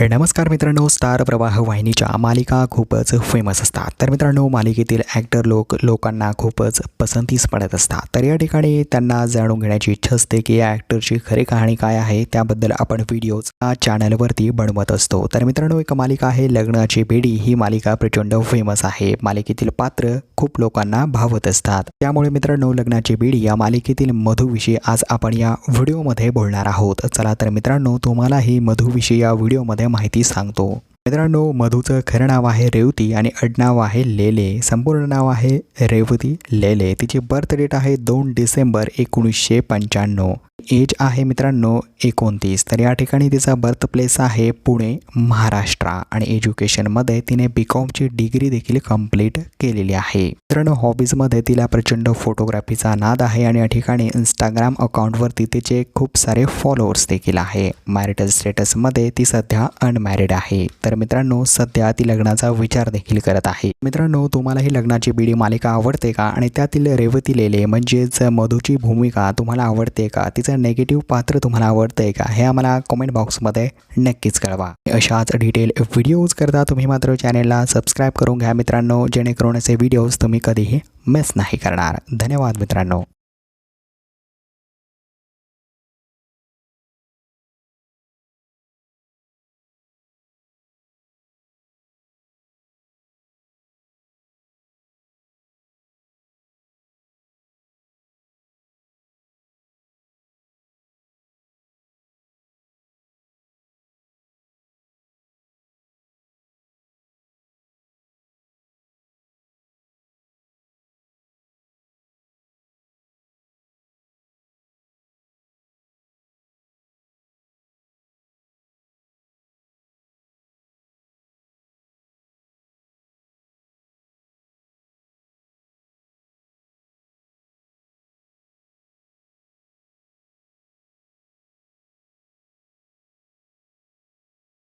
नमस्कार मित्रांनो स्टार प्रवाह वाहिनीच्या मालिका खूपच फेमस असतात. तर मित्रांनो मालिकेतील ॲक्टर लोक लोकांना खूपच पसंतीस पडत असतात. तर या ठिकाणी त्यांना जाणून घेण्याची इच्छा असते की या ॲक्टरची खरी कहाणी काय आहे त्याबद्दल आपण व्हिडिओज या चॅनलवरती बनवत असतो. तर मित्रांनो एक मालिका आहे लग्नाची बेडी. ही मालिका प्रचंड फेमस आहे. मालिकेतील पात्र खूप लोकांना भावत असतात. त्यामुळे मित्रांनो लग्नाची बेडी या मालिकेतील मधूविषयी आज आपण या व्हिडिओमध्ये बोलणार आहोत. चला तर मित्रांनो तुम्हाला ही मधूविषयी या व्हिडिओमध्ये माहिती सांगतो. मित्रांनो मधूचं खरं नाव आहे रेवती आणि अडनाव आहे लेले. संपूर्ण नाव आहे रेवती लेले. तिची बर्थ डेट आहे दोन डिसेंबर एकोणीसशे पंच्याण्णव. एज आहे मित्रांनो एकोणतीस. तर या ठिकाणी तिचा बर्थ प्लेस आहे पुणे महाराष्ट्र. आणि एज्युकेशनमध्ये तिने बी कॉमची डिग्री देखील कंप्लीट केलेली आहे. मित्रांनो हॉबीजमध्ये तिला प्रचंड फोटोग्राफीचा नाद आहे आणि या ठिकाणी इंस्टाग्राम अकाउंटवरती तिचे खूप सारे फॉलोअर्स देखील आहे. मॅरिटल स्टेटसमध्ये ती सध्या अनमॅरिड आहे. तर मित्रांनो सध्या ती लग्नाचा विचार देखील करत आहे. मित्रांनो तुम्हाला ही लग्नाची बीडी मालिका आवडते का? आणि त्यातील रेवती लेले म्हणजेच मधूची भूमिका तुम्हाला आवडते का? तिचं नेगेटिव्ह पात्र तुम्हाला आवडतं आहे का हे आम्हाला कॉमेंट बॉक्समध्ये नक्कीच कळवा. अशाच डिटेल व्हिडिओज करता तुम्ही मात्र चॅनेलला सबस्क्राईब करून घ्या मित्रांनो जेणेकरून असे व्हिडिओज तुम्ही कधीही मिस नाही करणार. धन्यवाद मित्रांनो.